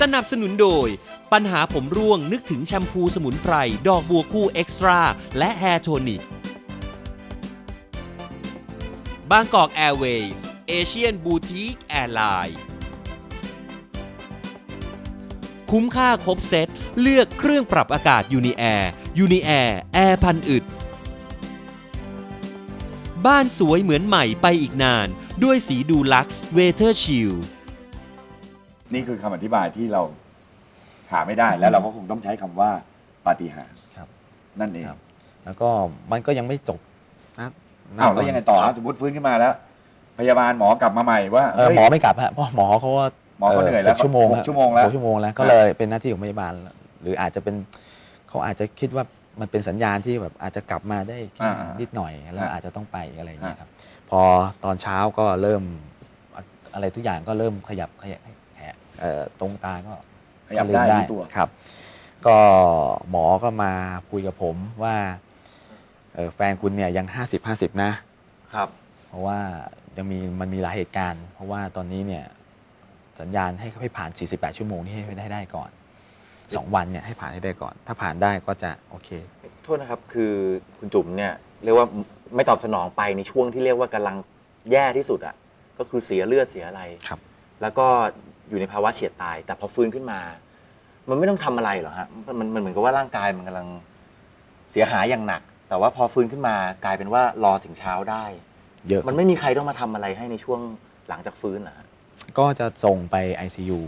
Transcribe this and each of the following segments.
สนับสนุนโดย ปัญหาผมร่วงนึกถึงแชมพูสมุนไพร ดอกบัวคู่เอ็กซ์ตร้าและแฮร์โทนิกบางกอกแอร์เวย์สเอเชียนบูติกแอร์ไลน์คุ้มค่าครบเซต เลือกเครื่องปรับอากาศยูนิแอร์ยูนิแอร์แอร์พันอึด บ้านสวยเหมือนใหม่ไปอีกนาน ด้วยสีดูลักซ์เวเทอร์ชิล นี่คือคำอธิบายที่เราหาไม่ได้แล้วเราก็คงต้องใช้คำว่าปาฏิหาริย์ครับ นั่นเองครับ แล้วก็มันก็ยังไม่จบนะณอ้าวแล้วยังไงต่อฮะสมมติฟื้นขึ้นมาแล้ว พยาบาลหมอกลับมาใหม่ว่าเออเฮ้ย หมอไม่กลับฮะเพราะหมอเขาว่าหมอเขาเหนื่อยแล้วกชั่วโมงหกชั่วโมงแล้วหกชั่วโมงแล้วก็เลยเป็นหน้าที่ของพยาบาล หรืออาจจะเป็นเขาอาจจะคิดว่ามันเป็นสัญญาณที่แบบอาจจะกลับมาได้แค่อ่าๆนิดหน่อยแล้วอ่าอาจจะต้องไปอะไรอย่างเงี้ยอ่าครับ พอตอนเช้าก็เริ่มอะไรทุกอย่างก็เริ่มขยับขยับแขนเอ่อ ตรงตาก็ขยับก็เริ่ได้มที่ตัวครับ ก็หมอก็มาคุยกับผมว่าเอ่อแฟนคุณเนี่ยยัง 50 50 นะครับ เพราะว่ายังมีมันมีหลายเหตุการณ์ เพราะว่าตอนนี้เนี่ยสัญญาณให้ให้ผ่าน 48 ชั่วโมงนี่ให้ได้ได้ก่อน 2 วันเนี่ยให้ผ่านให้ได้ก่อน ถ้าผ่านได้ก็จะโอเค โทษนะครับคือคุณจุ๋มเนี่ยเรียกว่าไม่ตอบสนองไปในช่วงที่เรียกว่ากำลังแย่ที่สุดอะก็คือเสียเลือดเสียอะไรครับ แล้วก็ อยู่ในภาวะเฉียดตาย แต่พอฟื้นขึ้นมา มันไม่ต้องทำอะไรหรอฮะมันมันเหมือนกับว่าร่างกายมันกำลังเสียหายอย่างหนัก แต่ว่าพอฟื้นขึ้นมากลายเป็นว่ารอถึงเช้าได้ เยอะมันไม่มีใครต้องมาทำอะไรให้ในช่วงหลังจากฟื้นนะฮะก็จะส่งไป ICU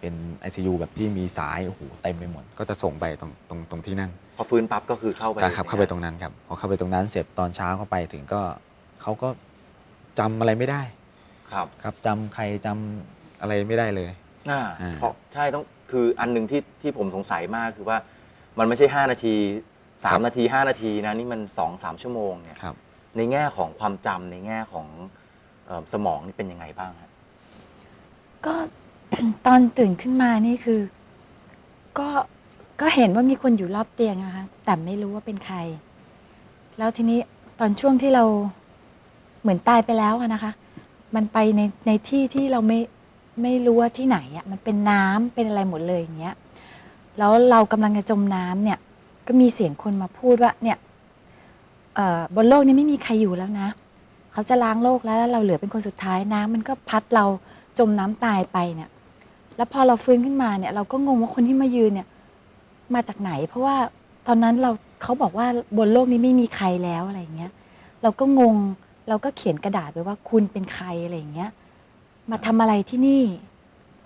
เป็น ICU แบบที่มีสายโอ้โหเต็มไปหมด ก็จะส่งไปตรงตรงตรงที่นั่นพอฟื้นปั๊บก็คือเข้าไปครับเข้าไปตรงนั้นครับพอเข้าไปตรงนั้นเสร็จตอนเช้าเข้าไปถึงก็เขาก็จำอะไรไม่ได้ ครับ ครับจำใครจำ อะไรไม่ได้เลย อ่าอ่า เพราะใช่ต้องคืออันหนึ่งที่ที่ผมสงสัยมากคือว่ามันไม่ใช่ 5 นาที 3 นาที 5 นาทีนะนี่มัน 2 3 ชั่วโมงเนี่ยครับ ในแง่ของความจำในแง่ของเอ่อสมองนี่เป็นยังไงบ้างฮะก็ ตอนตื่นขึ้นมานี่คือ ก็ก็เห็นว่ามีคนอยู่รอบเตียงนะคะแต่ไม่รู้ว่าเป็นใคร แล้วทีนี้ตอนช่วงที่เราเหมือนตายไปแล้วอะนะคะ มันไปในในที่ที่เราไม่ ไม่รู้ว่าที่ไหนอะมันเป็นน้ำเป็นอะไรหมดเลยอย่างเงี้ยแล้วเรากำลังจะจมน้ำเนี่ย ก็มีเสียงคนมาพูดว่าเนี่ยเอ่อบนโลกนี้ไม่มีใครอยู่แล้วนะ เขาจะล้างโลกแล้วแล้วเราเหลือเป็นคนสุดท้ายน้ำมันก็พัดเราจมน้ำตายไปเนี่ย แล้วพอเราฟื้นขึ้นมาเนี่ยเราก็งงว่าคนที่มายืนเนี่ย มาจากไหน เพราะว่าตอนนั้นเราเขาบอกว่าบนโลกนี้ไม่มีใครแล้วอะไรอย่างเงี้ย เราก็งงเราก็เขียนกระดาษไปว่าคุณเป็นใครอะไรอย่างเงี้ย มาทำอะไรที่นี่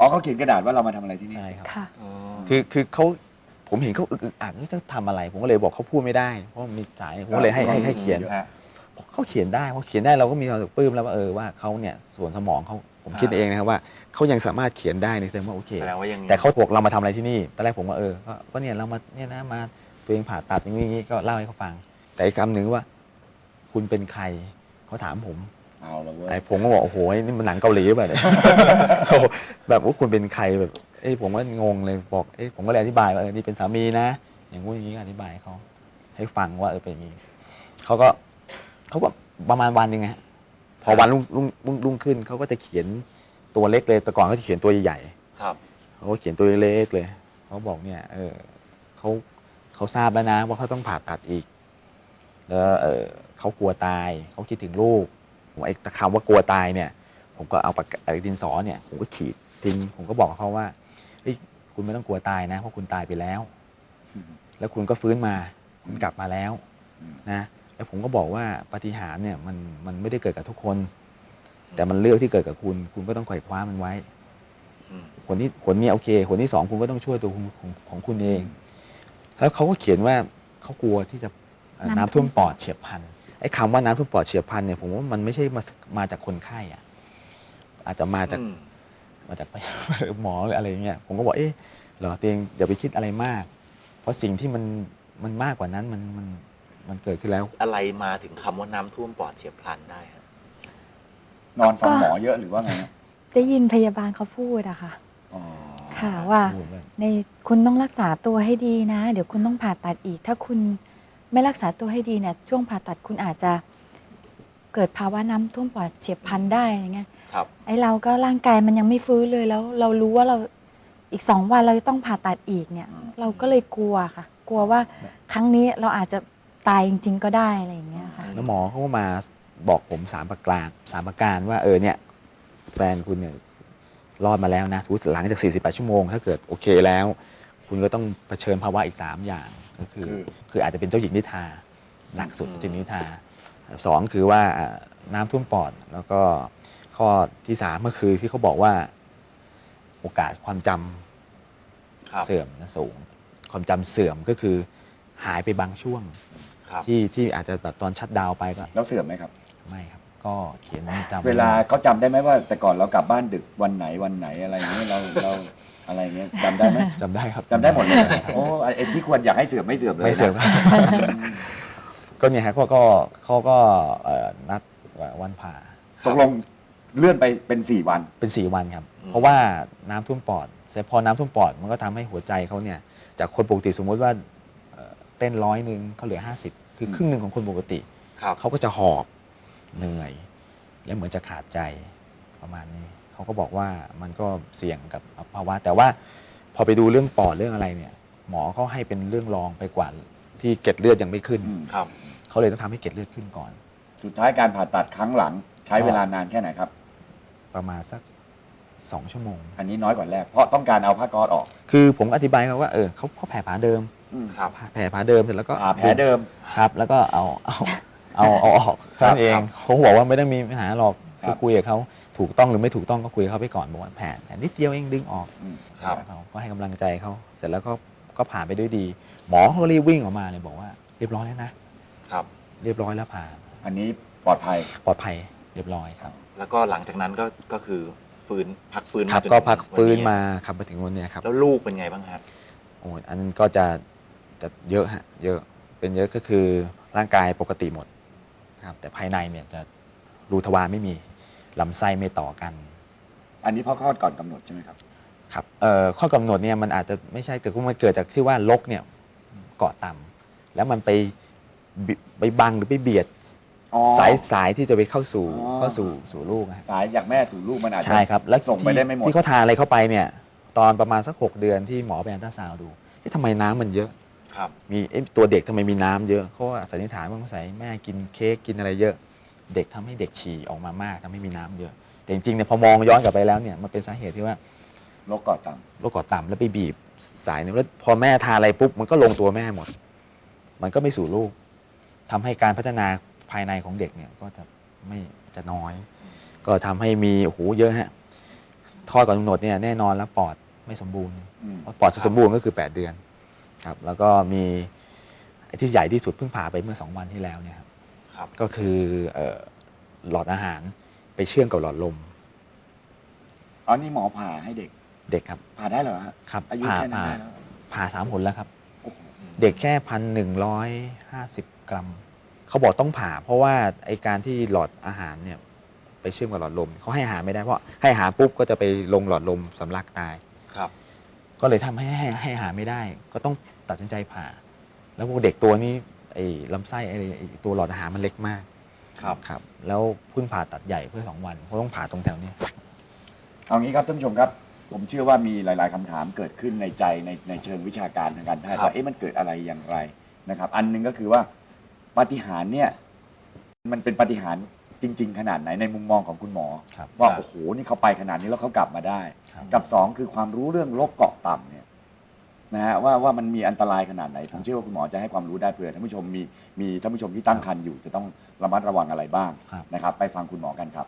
อ๋อเขาเขียนกระดาษว่าเรามาทำอะไรที่นี่ใช่ครับ ค่ะคือคือเขาผมเห็นเขาอึกอึกอักนี่จะทำอะไร ผมก็เลยบอกเขาพูดไม่ได้เพราะมันมีสายผมก็เลยให้ให้ให้เขียนฮะ เขาเขียนได้พอเขียนได้เราก็มีความรู้สึกปลื้มแล้วว่าเออว่าเขาเนี่ยส่วนสมองเขาผมคิดอ่า เองนะครับว่าเขายังสามารถเขียนได้ในเชิงว่าโอเค แสดงว่ายังแต่เขาบอกเรามาทำอะไรที่นี่ตอนแรกผมว่าเออก็ก็เนี่ยเรามาเนี่ยนะมาตัวเองผ่าตัดอย่างนี้อย่างนี้ก็เล่าให้เขาฟัง แต่อีกคำหนึ่งว่า คุณเป็นใครเขาถามผม เอาละเว้ยไอ้ผมก็บอกโอ้โหนี่มันหนังเกาหลีแบบเนี่ย แบบว่าคุณเป็นใครแบบเอ้ยผมก็งงเลยบอกเอ้ยผมก็เลยอธิบายว่าเออนี่เป็นสามีนะ อย่างงู้นอย่างนี้ก็อธิบายให้เขาให้ฟังว่าเออเป็นอย่างนี้เขาก็เขาก็ประมาณวันหนึงไงฮะพอวันรุ่งรุ่งรุ่งรุ่งขึ้นเขาก็จะเขียนตัวเล็กเลยแต่ก่อนเขาจะเขียนตัวใหญ่ๆครับเขาก็เขียนตัวเล็กเลยเขาบอกเนี่ย เออเขาเขาทราบแล้วนะ ว่าเขาต้องผ่าตัดอีกแล้วเออเขากลัวตายเขาคิดถึงลูกผม ไอ้คำว่ากลัวตายเนี่ย ผมก็เอาปากกาไอ้ดินสอเนี่ยผมก็ขีดทิ้งผมก็บอกเขาว่าเฮ้ยคุณไม่ต้องกลัวตายนะเพราะคุณตายไปแล้ว แล้วคุณก็ฟื้นมาคุณกลับมาแล้วอืมนะแล้วผมก็บอกว่าปาฏิหาริย์เนี่ยมันมันไม่ได้เกิดกับทุกคน แต่มันเลือกที่เกิดกับคุณ คุณก็ต้องคอยคว้ามันไว้อืมคนที่คนนี้โอเคคนที่สองคุณก็ต้องช่วยตัวคุณของของคุณเอง แล้วเขาก็เขียนว่าเขากลัวที่จะเอ่อน้ำน้ำท่วมปอดเฉียบพลันไอ้คำว่าน้ำท่วมปอดเฉียบพลันเนี่ยผมว่ามันไม่ใช่มามาจากคนไข้อะอาจจะมาจากอืม มาจากหมอหรืออะไรอย่างเงี้ยผมก็บอกเอ๊ะเหรอเตียงอย่าไปคิดอะไรมาก เพราะสิ่งที่มันมันมากกว่านั้นมันมันมันเกิดขึ้นแล้ว อะไรมาถึงคำว่าน้ำท่วมปอดเฉียบพลันได้ฮะนอนฟังก็หมอเยอะหรือว่าไงนะได้ยินพยาบาลเขาพูดอะค่ะ อ๋อค่ะว่าพูดว่า ในคุณต้องรักษาตัวให้ดีนะ เดี๋ยวคุณต้องผ่าตัดอีก ถ้าคุณ ไม่รักษาตัวให้ดีเนี่ยช่วงผ่าตัดคุณอาจจะเกิดภาวะน้ำท่วมปอดเฉียบพลันได้อย่างเงี้ยครับ ไอ้เราก็ร่างกายมันยังไม่ฟื้นเลยแล้ว เรารู้ว่าเราอีกสองวันเราจะต้องผ่าตัดอีกเนี่ย อืม เราก็เลยกลัวค่ะ กลัวว่าครั้งนี้เราอาจจะตายจริง ๆ ก็ได้อะไรอย่างเงี้ยค่ะ แล้วหมอเขาก็มาบอกผมสามประการสามประการว่าเออเนี่ยแฟนคุณเนี่ยรอดมาแล้วนะสมมุติหลังจาก 48 ชั่วโมง ถ้าเกิดโอเคแล้ว คุณก็ต้องเผชิญภาวะอีก 3 อย่างก็คือ คือคืออาจจะเป็นเจ้าหญิงนิทราหนักสุดอืม เจ้าหญิงนิทราสองคือว่าอ่าน้ำท่วมปอด แล้วก็ข้อที่สามก็คือที่เขาบอกว่าโอกาสความจำครับเสื่อมนะสูง ความจำเสื่อมก็คือหายไปบางช่วง ครับที่ที่อาจจะแบบตอนชัดดาวน์ไปก็แล้วเสื่อมไหมครับ ไม่ครับ ก็เขียนจำเวลาเขาจำได้ไหมว่า แต่ก่อนเรากลับบ้านดึกวันไหนวันไหนอะไรอย่างเงี้ยเราเราอะไรอย่างเงี้ยจำได้ไหมจำได้ครับจำได้หมดเลยโอ้ไอ้ที่ควรอยากให้เสื่อมไม่เสื่อมเลยไม่เสื่อมนะก็เนี่ยฮะเขาก็เขาก็เอ่อนัดวันผ่าตกลงเลื่อนไปเป็นสี่วันเป็นสี่วันครับอืมเพราะว่าน้ำท่วมปอดเสร็จพอน้ำท่วมปอดมันก็ทำให้หัวใจเขาเนี่ย จากคนปกติสมมติว่าเอ่อเต้นร้อยหนึ่งเขาเหลือ 50 คือครึ่งหนึ่งของคนปกติครับเขาก็จะหอบ เหนื่อย และเหมือนจะขาดใจประมาณนี้เขาก็บอกว่ามันก็เสี่ยงกับภาวะ แต่ว่าพอไปดูเรื่องปอดเรื่องอะไรเนี่ย หมอเขาให้เป็นเรื่องรองไปกว่าที่เกล็ดเลือดยังไม่ขึ้นอืมครับเขาเลยต้องทำให้เกล็ดเลือดขึ้นก่อน สุดท้ายการผ่าตัดครั้งหลัง ใช้เวลานานแค่ไหนครับ ประมาณสักสองชั่วโมง อันนี้น้อยกว่าแรกเพราะต้องการเอาผ้าก๊อซออก คือผมอธิบายเขาว่าเออเขาเขาแผลผาเดิมครับแผลผาเดิมเสร็จแล้วก็ผ่าแผลเดิมครับ แล้วก็เอาเอา เอาเอาออกแค่นั้นเองครับเขาบอกว่าไม่ได้มีปัญหาหรอกครับคือคุยกับเขาถูกต้องหรือไม่ถูกต้องก็คุยกับเขาไปก่อนบอกว่าแผลแผลนิดเดียวเองดึงออกอืมครับเขาก็ให้กำลังใจเขาเสร็จแล้วก็ก็ผ่านไปด้วยดี หมอเขาก็รีบวิ่งออกมาเลยบอกว่าเรียบร้อยแล้วนะครับ เรียบร้อยแล้วผ่านอันนี้ปลอดภัย ปลอดภัยเรียบร้อยครับ แล้วก็หลังจากนั้นก็ก็คือฟื้นพักฟื้นครับจนก็ถึงพักฟื้นวัมาครับมาถึงวันเนี้ยครับแล้วลูกเป็นไงบ้างครับ โอ้ยอันนั้นก็จะจะเยอะฮะเยอะเป็นเยอะก็คือร่างกายปกติหมด ครับแต่ภายในเนี่ยจะรูทวารไม่มีลำไส้ไม่ต่อกัน อันนี้เพราะคลอดก่อนกำหนดใช่ไหมครับ ครับเอ่อข้อกำหนดเนี่ยมันอาจจะไม่ใช่เกิดขึ้นมันเกิดจากที่ว่าลกเนี่ยเกาะต่ำแล้วมันไปบิไปบังหรือไปเบียดอ๋อ สายสายที่จะไปเข้าสู่อ๋อ เข้าสู่สู่ลูกอะฮะสายจากแม่สู่ลูกมันอาจจะใช่ครับแล้วส่งไปที่ได้ไม่หมดที่เขาทานอะไรเข้าไปเนี่ยตอนประมาณสักหกเดือนที่หมอไปอันตราซาวด์ดูเอ๊ะทำไมน้ำมันเยอะ ครับ มีเอ๊ะตัวเด็กทำไมมีน้ำเยอะเขาว่าสันนิษฐานว่าสงสัยแม่กินเค้กกินอะไรเยอะ เด็กทำให้เด็กฉี่ออกมามากทำให้มีน้ำเยอะ แต่จริงๆเนี่ยพอมองย้อนกลับไปแล้วเนี่ยมันเป็นสาเหตุที่ว่าโรคกอดต่โรคกอดต่ำแล้วไปบีบสายเนี่ยแล้วพอแม่ทานอะไรปุ๊บมันก็ลงตัวแม่หมด มันก็ไม่สู่ลูกทำให้การพัฒนาภายในของเด็กเนี่ยก็จะไม่จะน้อย ก็ทำให้มีโอ้โหเยอะฮะทอดก่อนกำหนดเนี่ยแน่นอนแล้วปอดไม่สมบูรณ์ำอืมปอดจะสมบูรณ์ก็คือ 8 เดือน ครับแล้วก็มีไอ้ที่ใหญ่ที่สุดเพิ่งผ่าไปเมื่อ 2 วันที่แล้วเนี่ยครับครับก็คือเอ่อหลอดอาหารไปเชื่อมกับหลอดลมอ๋อนี่หมอผ่าให้เด็กเด็กครับผ่าได้เหรอฮะครับอายุผ่าแค่นั้นผ่าได้แล้วผ่าสามหนแล้วครับ โอ้โหเด็กแค่พันหนึ่งร้อยห้าสิบกรัม เขาบอกต้องผ่า เพราะว่าไอการที่หลอดอาหารเนี่ยไปเชื่อมกับหลอดลมเขาให้อาหารไม่ได้เพราะให้อาหารปุ๊บก็จะไปลงหลอดลมสำลักตาย ครับ ก็เลยทำให้ให้ให้อาหารไม่ได้ ก็ต้อง ตัดสินใจผ่า แล้วพวกเด็กตัวนี้ไอ้ลำไส้ไอ้ไอ้ตัวหลอดอาหารมันเล็กมากครับ ครับ แล้วเพิ่งผ่าตัดใหญ่เพื่อสองวันเพราะต้องผ่าตรงแถวเนี้ย เอางี้ครับท่านผู้ชมครับ ผมเชื่อว่ามีหลาย ๆคำถามเกิดขึ้นในใจในในเชิงวิชาการทางการแพทย์ครับ ว่าเอ๊ะมันเกิดอะไรอย่างไรนะครับ อันหนึงก็คือว่าปาฏิหาริย์เนี่ยมันเป็นปาฏิหาริย์จริง ๆ ขนาดไหนในมุมมองของคุณหมอ ครับ ว่าครับ โอ้โหนี่เขาไปขนาดนี้แล้วเขากลับมาได้ ครับ กับสองคือความรู้เรื่องโรคเกาะต่ำเนี่ย นะฮะว่าว่ามันมีอันตรายขนาดไหน ผมเชื่อว่าคุณหมอจะให้ความรู้ได้เผื่อท่านผู้ชมมีมีท่านผู้ชมที่ตั้งครรภ์อยู่จะต้องระมัดระวังอะไรบ้างครับ นะครับ ไปฟังคุณหมอกันครับ